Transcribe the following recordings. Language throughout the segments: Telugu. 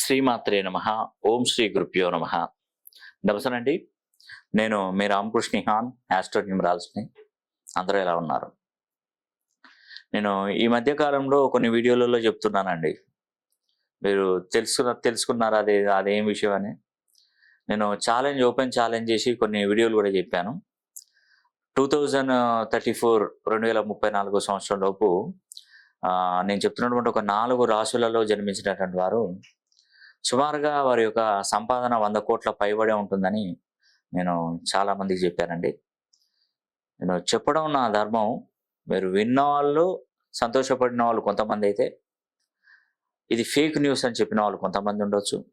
శ్రీమాత్రే నమ. ఓం శ్రీ గురుప్యో నమ. నమస్తేనండి నేను మీ రామకృష్ణ హాన్ యాస్ట్రో న్యూమరాల్స్ని అందరూ ఎలా ఉన్నారు? నేను ఈ మధ్య కాలంలో కొన్ని వీడియోలలో చెప్తున్నానండి. మీరు తెలుసుకున్న తెలుసుకున్నారు అది అదేం విషయం అని. నేను ఛాలెంజ్ ఓపెన్ ఛాలెంజ్ చేసి కొన్ని వీడియోలు కూడా చెప్పాను. టూ థౌజండ్ థర్టీ ఫోర్ రెండు వేల ముప్పై నాలుగు సంవత్సరం లోపు నేను చెప్తున్నటువంటి ఒక నాలుగు రాశులలో జన్మించినటువంటి వారు సుమారుగా వారి యొక్క సంపాదన వంద కోట్ల పైబడే ఉంటుందని నేను చాలా మందికి చెప్పానండి. నేను చెప్పడం నా ధర్మం. మీరు విన్న వాళ్ళు సంతోషపడిన వాళ్ళు కొంతమంది అయితే ఇది ఫేక్ న్యూస్ అని చెప్పిన వాళ్ళు కొంతమంది ఉండొచ్చు.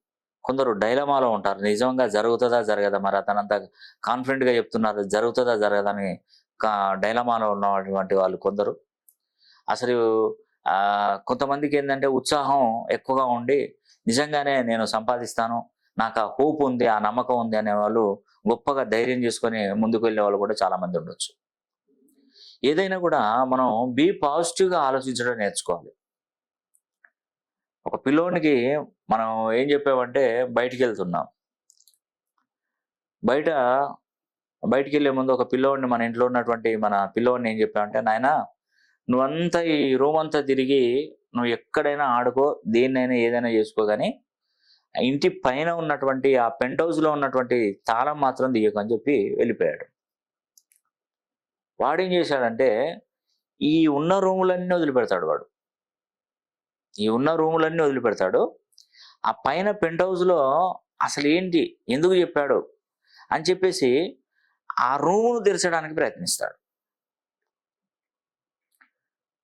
కొందరు డైలమాలో ఉంటారు. నిజంగా జరుగుతుందా జరగదా? మరి అతనంతా కాన్ఫిడెంట్గా చెప్తున్నారు. జరుగుతుందా జరగదని డైలమాలో ఉన్నటువంటి వాళ్ళు కొందరు. అసలు కొంతమందికి ఏంటంటే ఉత్సాహం ఎక్కువగా ఉండి నిజంగానే నేను సంపాదిస్తాను. నాకు ఆ హోప్ ఉంది ఆ నమ్మకం ఉంది అనే వాళ్ళు గొప్పగా ధైర్యం చేసుకొని ముందుకు వెళ్ళే వాళ్ళు కూడా చాలామంది ఉండొచ్చు. ఏదైనా కూడా మనం బీ పాజిటివ్గా ఆలోచించడం నేర్చుకోవాలి. ఒక పిల్లోనికి మనం ఏం చెప్పామంటే బయటికి వెళ్తున్నాం బయట బయటికి వెళ్ళే ముందు ఒక పిల్లోడిని మన ఇంట్లో ఉన్నటువంటి మన పిల్లోడిని ఏం చెప్పామంటే నాయన నువ్వంతా ఈ రూమ్ అంతా తిరిగి నువ్వు ఎక్కడైనా ఆడుకో దేన్నైనా ఏదైనా చేసుకో కానీ ఇంటి పైన ఉన్నటువంటి ఆ పెంట్ హౌస్లో ఉన్నటువంటి తాళం మాత్రం తీయకు అని చెప్పి వెళ్ళిపోయాడు. వాడేం చేశాడంటే ఈ ఉన్న రూములన్నీ వదిలిపెడతాడు వాడు. ఈ ఉన్న రూములన్నీ వదిలిపెడతాడు. ఆ పైన పెంట్ హౌస్లో అసలు ఏంటి? ఎందుకు చెప్పాడు? అని చెప్పేసి ఆ రూమును తెరచడానికి ప్రయత్నిస్తాడు.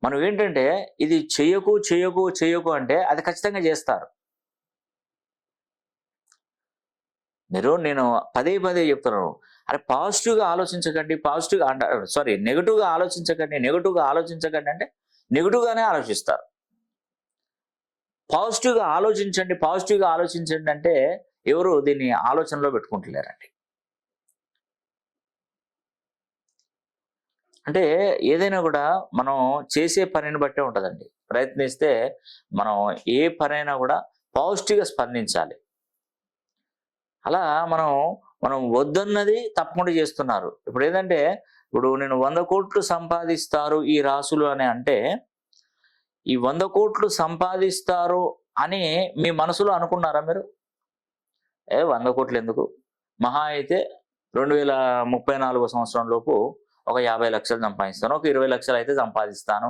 మనం ఏంటంటే ఇది చెయ్యకు చెయ్యకు చెయ్యకు అంటే అది ఖచ్చితంగా చేస్తారు. మీరు నేను పదే పదే చెప్తున్నాను. అరే పాజిటివ్గా ఆలోచించకండి పాజిటివ్గా అంటారు సారీ నెగిటివ్గా ఆలోచించకండి నెగిటివ్గా ఆలోచించకండి అంటే నెగిటివ్గానే ఆలోచిస్తారు. పాజిటివ్గా ఆలోచించండి పాజిటివ్గా ఆలోచించండి అంటే ఎవరు దీన్ని ఆలోచనలో పెట్టుకుంటలేరండి. అంటే ఏదైనా కూడా మనం చేసే పనిని బట్టే ఉంటుందండి. ప్రయత్నిస్తే మనం ఏ పనైనా కూడా పాజిటివ్గా స్పందించాలి. అలా మనం మనం వద్దన్నది తప్పకుండా చేస్తున్నారు. ఇప్పుడు ఏంటంటే ఇప్పుడు నేను వంద కోట్లు సంపాదిస్తారు ఈ రాసులు అని అంటే ఈ వంద కోట్లు సంపాదిస్తారు అని మీ మనసులో అనుకున్నారా మీరు? ఏ వంద కోట్లు ఎందుకు? మహా అయితే రెండు వేల ముప్పై నాలుగో సంవత్సరం లోపు ఒక యాభై లక్షలు సంపాదిస్తాను ఒక ఇరవై లక్షలు అయితే సంపాదిస్తాను.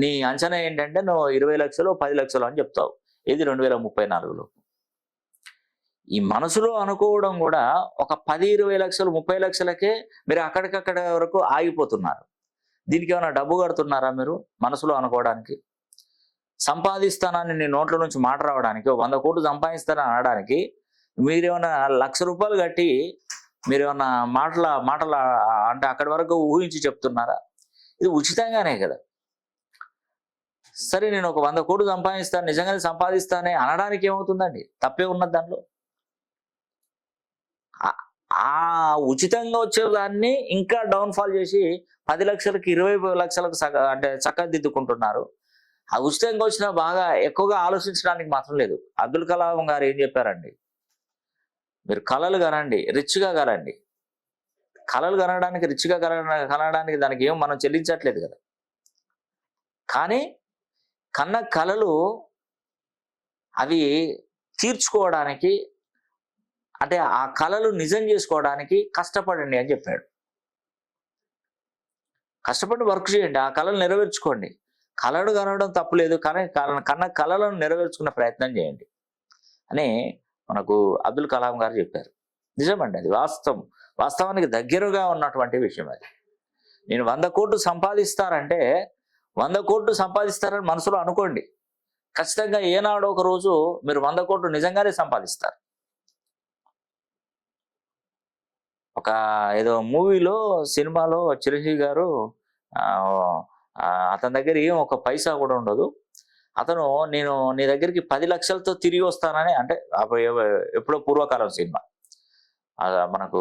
నీ అంచనా ఏంటంటే నువ్వు ఇరవై లక్షలు పది లక్షలు అని చెప్తావు. ఇది రెండు వేల ముప్పై నాలుగులో. ఈ మనసులో అనుకోవడం కూడా ఒక పది ఇరవై లక్షలు ముప్పై లక్షలకే మీరు అక్కడికక్కడ వరకు ఆగిపోతున్నారు. దీనికి ఏమైనా డబ్బు కడుతున్నారా మీరు మనసులో అనుకోవడానికి? సంపాదిస్తానని నీ నోట్ల నుంచి మాట రావడానికి వంద కోట్లు సంపాదిస్తానని అనడానికి మీరేమైనా లక్ష రూపాయలు కట్టి మీరు ఏమన్నా మాటల మాటల అంటే అక్కడి వరకు ఊహించి చెప్తున్నారా? ఇది ఉచితంగానే కదా. సరే నేను ఒక వంద కోట్లు సంపాదిస్తాను నిజంగానే సంపాదిస్తానే అనడానికి ఏమవుతుందండి? తప్పే ఉన్నది దాంట్లో. ఆ- ఉచితంగా వచ్చేదాన్ని ఇంకా డౌన్ఫాల్ చేసి పది లక్షలకి ఇరవై లక్షలకు అంటే చక్కదిద్దుకుంటున్నారు. ఆ ఉచితంగా వచ్చినా బాగా ఎక్కువగా ఆలోచించడానికి మాత్రం లేదు. అబ్దుల్ కలాం గారు ఏం చెప్పారండి? మీరు కళలు కనండి రిచ్గా కనండి కళలు కనడానికి రిచ్గా కన కనడానికి దానికి ఏం మనం చెల్లించట్లేదు కదా. కానీ కన్న కళలు అవి తీర్చుకోవడానికి అంటే ఆ కళలు నిజం చేసుకోవడానికి కష్టపడండి అని చెప్పాడు. కష్టపడి వర్క్ చేయండి ఆ కళలు నెరవేర్చుకోండి. కళలు కనడం తప్పులేదు కానీ కన్న కళలను నెరవేర్చుకునే ప్రయత్నం చేయండి. అని మనకు అబ్దుల్ కలాం గారు చెప్పారు. నిజమండి అది వాస్తవం. వాస్తవానికి దగ్గరగా ఉన్నటువంటి విషయం అది. నేను వంద కోట్లు సంపాదిస్తారంటే వంద కోట్లు సంపాదిస్తారని మనసులో అనుకోండి. ఖచ్చితంగా ఏనాడో ఒక రోజు మీరు వంద కోట్లు నిజంగానే సంపాదిస్తారు. ఒక ఏదో మూవీలో సినిమాలో చిరంజీవి గారు అతని దగ్గర ఏం ఒక పైసా కూడా ఉండదు. అతను నేను నీ దగ్గరికి పది లక్షలతో తిరిగి వస్తానని అంటే ఎప్పుడో పూర్వకాలం సినిమా. మనకు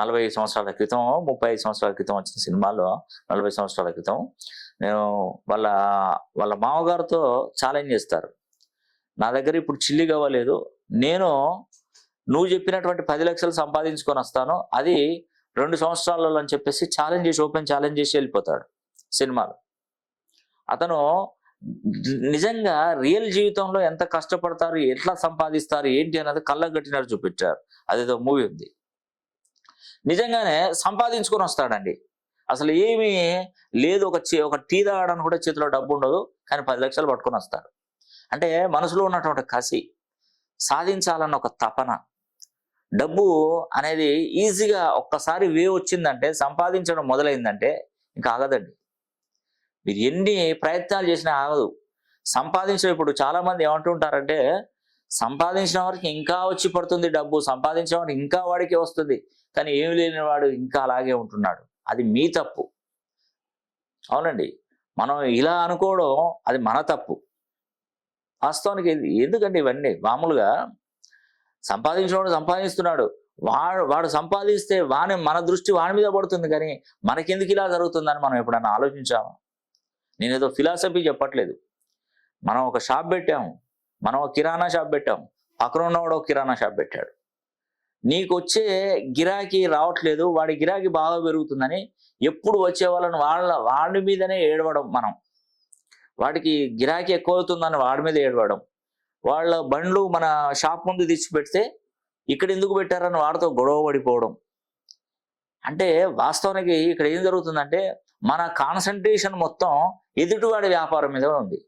నలభై సంవత్సరాల క్రితం ముప్పై ఐదు సంవత్సరాల క్రితం వచ్చిన సినిమాలో నలభై సంవత్సరాల క్రితం నేను వాళ్ళ వాళ్ళ మామగారితో ఛాలెంజ్ చేస్తారు. నా దగ్గర ఇప్పుడు చిల్లి కావలేదు నేను నువ్వు చెప్పినటువంటి పది లక్షలు సంపాదించుకొని వస్తాను. అది రెండు సంవత్సరాలలో అని చెప్పేసి ఛాలెంజ్ చేసి ఓపెన్ ఛాలెంజ్ చేసి వెళ్ళిపోతాడు సినిమాలో. అతను నిజంగా రియల్ జీవితంలో ఎంత కష్టపడతారు ఎట్లా సంపాదిస్తారు ఏంటి అన్నది కళ్ళకు కట్టినట్టు చూపించారు. అదేదో మూవీ ఉంది. నిజంగానే సంపాదించుకొని వస్తాడండి. అసలు ఏమీ లేదు ఒక చే- ఒక టీ తాగడానికి కూడా చేతిలో డబ్బు ఉండదు కానీ పది లక్షలు పట్టుకొని వస్తాడు. అంటే మనసులో ఉన్నటువంటి కసి సాధించాలన్న ఒక తపన డబ్బు అనేది ఈజీగా ఒక్కసారి వే వచ్చిందంటే సంపాదించడం మొదలైందంటే ఇంకా ఆగదండి. మీరు ఎన్ని ప్రయత్నాలు చేసినా ఆగదు. సంపాదించడం ఇప్పుడు చాలా మంది ఏమంటుంటారంటే సంపాదించిన వారికి ఇంకా వచ్చి పడుతుంది డబ్బు సంపాదించిన వారికి ఇంకా వాడికి వస్తుంది. కానీ ఏమి లేని వాడు ఇంకా అలాగే ఉంటున్నాడు. అది మీ తప్పు. అవునండి. మనం ఇలా అనుకోవడం అది మన తప్పు. వాస్తవానికి ఎందుకండి ఇవన్నీ? మామూలుగా సంపాదించినవాడు సంపాదిస్తున్నాడు. వాడు వాడు సంపాదిస్తే వాని మన దృష్టి వాని మీద పడుతుంది కానీ మనకెందుకు ఇలా జరుగుతుందని మనం ఎప్పుడన్నా ఆలోచించాము? నేనేదో ఫిలాసఫీ చెప్పట్లేదు. మనం ఒక షాప్ పెట్టాము. మనం ఒక కిరాణా షాప్ పెట్టాము. పక్కన ఉన్నవాడు ఒక కిరాణా షాప్ పెట్టాడు. నీకు వచ్చే గిరాకీ రావట్లేదు. వాడి గిరాకీ బాగా పెరుగుతుందని ఎప్పుడు వచ్చే వాళ్ళని వాళ్ళ వాడి మీదనే ఏడవడం మనం. వాడికి గిరాకీ ఎక్కువ అవుతుందని వాడి మీద ఏడవడం. వాళ్ళ బండ్లు మన షాప్ ముందు తెచ్చి పెడితే ఇక్కడ ఎందుకు పెట్టారని వాడితో గొడవ పడిపోవడం. అంటే వాస్తవానికి ఇక్కడ ఏం జరుగుతుందంటే మన కాన్సన్ట్రేషన్ మొత్తం ఎదుటివాడి వ్యాపారం మీద ఉంది.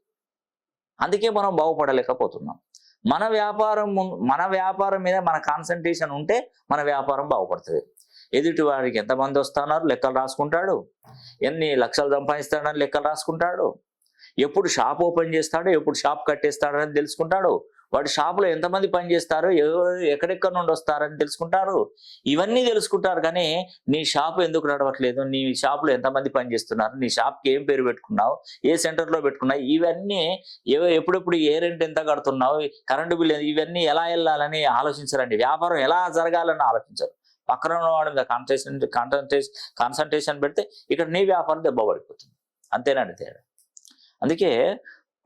అందుకే మనం బాగుపడలేకపోతున్నాం. మన వ్యాపారం మన వ్యాపారం మీద మన కాన్సన్ట్రేషన్ ఉంటే మన వ్యాపారం బాగుపడుతుంది. ఎదుటి వాడికి ఎంతమంది వస్తున్నారు లెక్కలు రాసుకుంటాడు. ఎన్ని లక్షలు సంపాదిస్తాడని లెక్కలు రాసుకుంటాడు. ఎప్పుడు షాప్ ఓపెన్ చేస్తాడో ఎప్పుడు షాప్ కట్టేస్తాడని తెలుసుకుంటాడు. వాడి షాపులో ఎంతమంది పనిచేస్తారు ఎక్కడెక్కడ నుండి వస్తారని తెలుసుకుంటారు? ఇవన్నీ తెలుసుకుంటారు కానీ నీ షాప్ ఎందుకు నడవట్లేదు? నీ షాపులో ఎంతమంది పనిచేస్తున్నారు నీ షాప్కి ఏం పేరు పెట్టుకున్నావు? ఏ సెంటర్లో పెట్టుకున్నావు? ఇవన్నీ ఎప్పుడెప్పుడు ఏ రెంట్ ఎంత కడుతున్నావు? కరెంటు బిల్ ఇవన్నీ ఎలా వెళ్ళాలని ఆలోచించరండి. వ్యాపారం ఎలా జరగాలని ఆలోచించరు. పక్కన ఉన్నవాడు మీద కాన్సన్ట్రేషన్ కాన్సన్ట్రేషన్ కాన్సన్ట్రేషన్ పెడితే ఇక్కడ నీ వ్యాపారం దెబ్బ పడిపోతుంది. అంతేనండి తేడా. అందుకే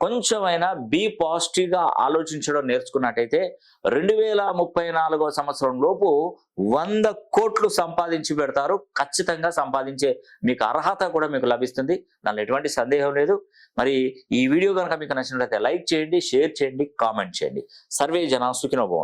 కొంచెమైనా బీ పాజిటివ్గా ఆలోచించడం నేర్చుకున్నట్టయితే రెండు వేల ముప్పై నాలుగో సంవత్సరం లోపు వంద కోట్లు సంపాదించి పెడతారు. ఖచ్చితంగా సంపాదించే మీకు అర్హత కూడా మీకు లభిస్తుంది. దానిలో ఎటువంటి సందేహం లేదు. మరి ఈ వీడియో కనుక మీకు నచ్చినట్లయితే లైక్ చేయండి షేర్ చేయండి కామెంట్ చేయండి. సర్వే జన సుఖినోభవం